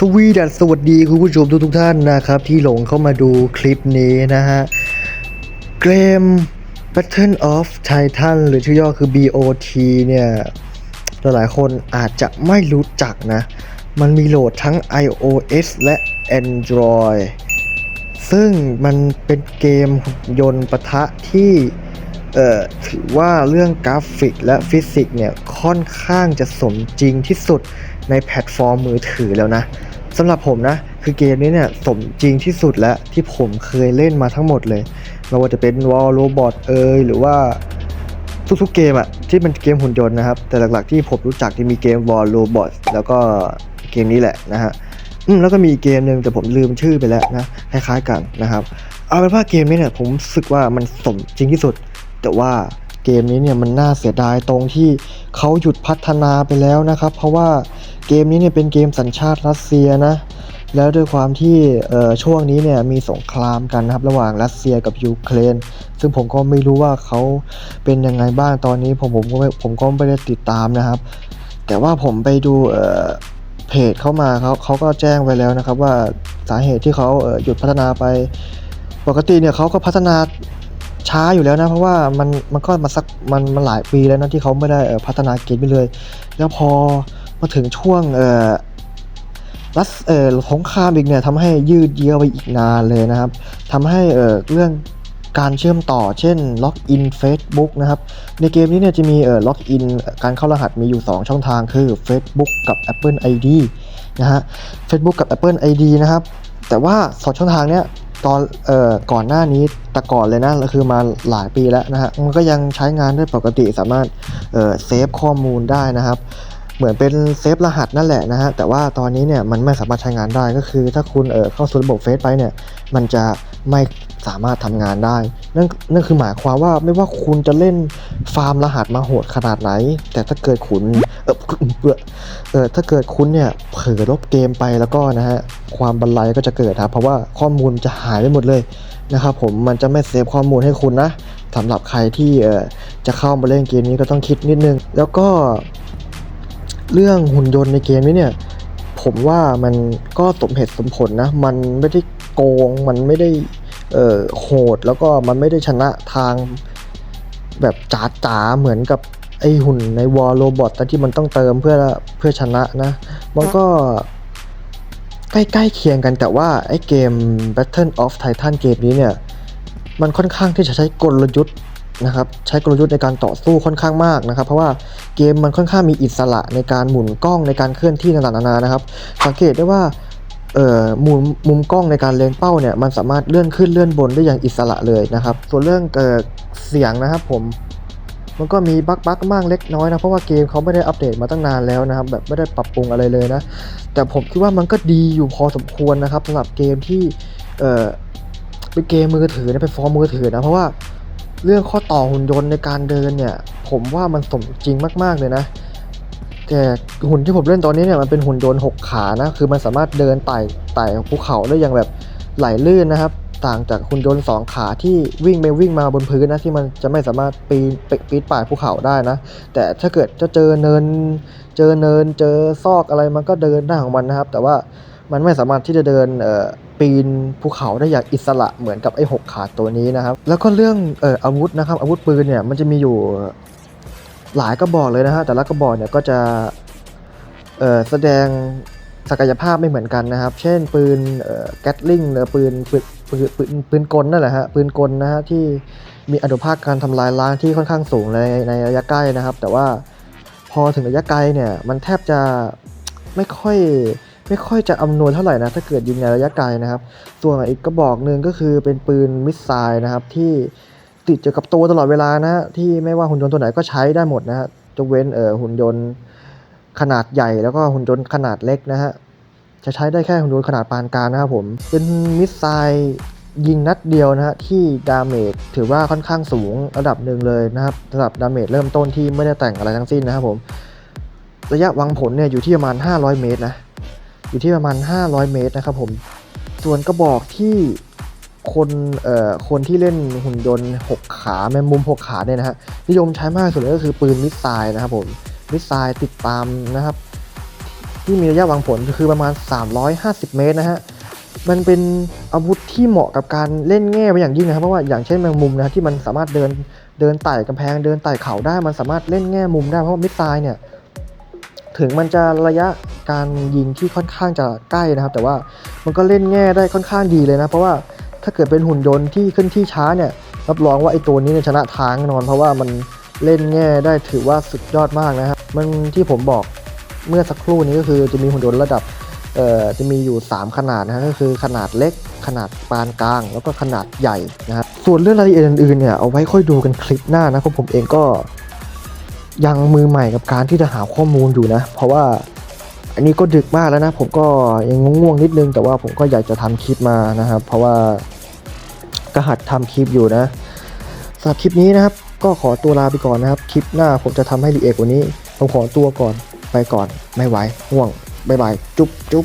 สวีดัสสวัสดีคุณผู้ชมทุกทุกท่านนะครับ ที่หลงเข้ามาดูคลิปนี้นะฮะ เกม Battle of Titan หรือชื่อย่อคือ BOT เนี่ยหลายคนอาจจะไม่รู้จักนะ มันมีโหลดทั้ง iOS และ Android ซึ่งมันเป็นเกมยนต์ปะทะที่ เอ่อถือว่าเรื่องกราฟิกและฟิสิกส์เนี่ยค่อนข้างจะสมจริงที่สุดในแพลตฟอร์มมือถือแล้วนะสำหรับผมนะ คือเกมนี้เนี่ยสมจริงที่สุดแล้วที่ผมเคยเล่นมาทั้งหมดเลยไม่ว่าจะเป็นวอลโรบอทเอยหรือว่าทุกๆเกมอะที่เป็นเกมหุ่นยนต์นะครับ แต่หลักๆที่ผมรู้จักที่มีเกมวอลโรบอทแล้วก็เกมนี้แหละนะฮะอืมแล้วก็มีเกมหนึ่งแต่ผมลืมชื่อไปแล้วนะคล้ายๆกันนะครับ เอาเป็นว่าเกมนี้เนี่ยผมรู้สึกว่ามันสมจริงที่สุด แต่ว่าเกมนี้เนี่ยมันน่าเสียดายตรงที่เขาหยุดพัฒนาไปแล้วนะครับ เพราะว่าเกมนี้เนี่ยเป็นเกมสัญชาติรัสเซียนะ แล้วด้วยความที่ช่วงนี้เนี่ยมีสงครามกันนะครับระหว่างรัสเซียกับยูเครน ซึ่งผมก็ไม่รู้ว่าเขาเป็นยังไงบ้างตอนนี้ผมผมก็ไม่ผมก็ไม่ได้ติดตามนะครับ แต่ว่าผมไปดูเเพจเข้ามาเขาเขาก็แจ้งไว้แล้วนะครับว่าสาเหตุที่เขาหยุดพัฒนาไป ปกติเนี่ยเขาก็พัฒนา ช้าอยู่แล้วนะ เพราะว่ามันมันก็มาสักมันมันหลายปีแล้วนะที่เขาไม่ได้พัฒนาเกมไปเลย แล้วพอมาถึงช่วงเอ่อรัสเอ่อสงครามอีกเนี่ยทำให้ยืดเยื้อไปอีกนานเลยนะครับทำให้เอ่อเรื่องการเชื่อมต่อเช่นล็อกอิน Facebook นะครับ ในเกมนี้เนี่ยจะมีเอ่อล็อกอินการเข้ารหัสมีอยู่ 2 ช่องทางคือ Facebook กับ Apple ID นะฮะ Facebook กับ Apple ID นะครับ แต่ว่าสองช่องทางเนี้ย ตอนเอ่อก่อนหน้านี้แต่ก่อนเลยนะคือมาหลายปีแล้วนะฮะมันก็ยังใช้งานได้ปกติสามารถเอ่อเซฟข้อมูลได้นะครับเหมือนเป็นเซฟรหัสนั่นแหละนะฮะแต่ว่าตอนนี้เนี่ยมันไม่สามารถใช้งานได้ก็คือ ถ้าคุณเอ่อเข้าสู่ระบบเฟซไปเนี่ยมันจะไม่สามารถทำงานได้ นั่นนั่นคือหมายความว่าไม่ว่าคุณจะเล่นฟาร์มรหัสมาโหดขนาดไหน แต่ถ้าเกิดคุณเออเบื่อเออถ้าเกิดคุณเนี่ยเผลอลบเกมไปแล้วก็นะฮะความบันไลก็จะเกิดครับเพราะว่าข้อมูลจะหายไปหมดเลยนะครับผมมันจะไม่เซฟข้อมูลให้คุณนะสำหรับใครที่เออจะเข้ามาเล่นเกมนี้ก็ต้องคิดนิดนึง แล้วก็ เรื่องหุ่นยนต์ในเกมนี้เนี่ยผมว่ามันก็สมเหตุสมผลนะ มันไม่ได้โกงมันไม่ได้ เออโหดแล้วก็มันไม่ได้ชนะทางแบบจ๋าๆเหมือนกับไอหุ่นในวอลโรบอทที่มันต้องเติมเพื่อเพื่อชนะนะ มันก็ใกล้ๆเคียงกันแต่ว่าไอเกม Battle of Titan เกมนี้เนี่ย มันค่อนข้างที่จะใช้กลยุทธ์นะครับใช้กลยุทธ์ในการต่อสู้ค่อนข้างมากนะครับ เพราะว่าเกมมันค่อนข้างมีอิสระในการหมุนกล้องในการเคลื่อนที่ต่างๆนานานะครับ สังเกตได้ว่า เอ่อมุมมุมกล้องในการเลงเป้าเนี่ยมันสามารถเลื่อนขึ้นเลื่อนบนได้อย่างอิสระเลยนะครับ ส่วนเรื่องเอ่อเสียงนะครับผมมันก็มีบั๊กบั๊กบ้างเล็กน้อยนะเพราะว่าเกมเขาไม่ได้อัปเดตมาตั้งนานแล้วนะครับ แบบไม่ได้ปรับปรุงอะไรเลยนะ แต่ผมคิดว่ามันก็ดีอยู่พอสมควรนะครับสำหรับเกมที่เอ่อเป็นเกมมือถือนะเป็นฟอร์มมือถือนะเพราะว่าเรื่องข้อต่อหุ่นยนต์ในการเดินเนี่ย ผมว่ามันสมจริงมาก ๆเลยนะ แต่หุ่นที่ผมเล่นตอนนี้เนี่ยมันเป็นหุ่นยนต์หกขานะคือมันสามารถเดินไต่ไต่ภูเขาได้อย่างแบบไหลลื่นนะครับ ต่างจากหุ่นยนต์สองขาที่วิ่งไปวิ่งมาบนพื้นนะที่มันจะไม่สามารถปีนปีปีนป่ายภูเขาได้นะ แต่ถ้าเกิดจะเจอเนิน เจอเนินเจอซอกอะไรมันก็เดินได้ของมันนะครับ แต่ว่ามันไม่สามารถที่จะเดินเอ่อปีนภูเขาได้อย่างอิสระเหมือนกับไอ้หกขาตัวนี้นะครับ แล้วก็เรื่องเอ่ออาวุธนะครับอาวุธปืนเนี่ยมันจะมีอยู่ หลายกระบอกเลยนะฮะแต่ละกระบอกเนี่ยก็จะแสดงศักยภาพไม่เหมือนกันนะครับ เช่นปืนแก๊ตลิงหรือปืนปืนปืนปืนปืนกลนั่นแหละฮะปืนกลนะฮะที่มีอนุภาคการทำลายล้างที่ค่อนข้างสูงในในระยะใกล้นะครับ แต่ว่าพอถึงระยะไกลเนี่ยมันแทบจะไม่ค่อยไม่ค่อยจะอำนวยเท่าไหร่นะถ้าเกิดยิงในระยะไกลนะครับ ส่วนอีกกระบอกหนึ่งก็คือเป็นปืนมิสไซล์นะครับที่ ติดอยู่กับตัวตลอดเวลานะฮะที่ไม่ว่าหุ่นยนต์ตัวไหนก็ใช้ได้หมดนะฮะยกเว้นเอ่อหุ่นยนต์ขนาดใหญ่แล้วก็หุ่นยนต์ขนาดเล็กนะฮะจะใช้ได้แค่หุ่นยนต์ขนาดปานกลางนะครับผม เป็นมิสไซล์ยิงนัดเดียวนะฮะที่ดาเมจถือว่าค่อนข้างสูงระดับหนึ่งเลยนะครับระดับดาเมจเริ่มต้นที่ไม่ได้แต่งอะไรทั้งสิ้นนะครับผมระยะวางผลเนี่ยอยู่ที่ประมาณ 500 เมตรนะอยู่ที่ประมาณ 500 เมตรนะครับผมส่วนกระบอกที่ คนเอ่อคนที่เล่นหุ่นยนต์ 6 ขาแมงมุม 6 ขาเนี่ยนะฮะนิยมใช้มากที่สุดเลยก็คือปืนมิสไซล์นะครับผมมิสไซล์ติดตามนะครับ ที่มีระยะวางผลคือประมาณ 350 เมตรนะฮะมันเป็นอาวุธที่เหมาะกับการเล่นแง่ไปอย่างยิ่งนะครับเพราะว่าอย่างเช่นแมงมุมนะที่มันสามารถเดินเดินไต่กำแพงเดินไต่เขาได้ มันสามารถเล่นแง่มุมได้เพราะว่ามิสไซล์เนี่ยถึงมันจะระยะการยิงที่ค่อนข้างจะใกล้นะครับ แต่ว่ามันก็เล่นแง่ได้ค่อนข้างดีเลยนะ เพราะว่า ถ้าเกิดเป็นหุ่นยนต์ที่ขึ้นที่ช้าเนี่ยรับรองว่าไอ้ตัวนี้เนี่ยชนะทางนอน เพราะว่ามันเล่นแง่ได้ถือว่าสุดยอดมากนะครับมันที่ผมบอกเมื่อสักครู่นี้ก็คือจะมีหุ่นยนต์ระดับเอ่อจะมีอยู่ 3 ขนาดนะก็คือขนาดเล็ก ขนาดปานกลาง แล้วก็ขนาดใหญ่นะครับส่วนเรื่องรายละเอียดอื่นๆเนี่ยเอาไว้ค่อยดูกันคลิปหน้านะเพราะผมเองก็ยังมือใหม่กับการที่จะหาข้อมูลอยู่นะ เพราะว่าอันนี้ก็ดึกมากแล้วนะ ผมก็ยังง่วงๆนิดนึง แต่ว่าผมก็อยากจะทำคลิปมานะครับ เพราะว่า ก็หัดทำคลิปอยู่นะสำหรับคลิปนี้นะครับ ก็ขอตัวลาไปก่อนนะครับ คลิปหน้าผมจะทำให้ดีเอกกว่านี้ ผมขอตัวก่อนไปก่อนไม่ไหวห่วงบายบายจุ๊บจุ๊บ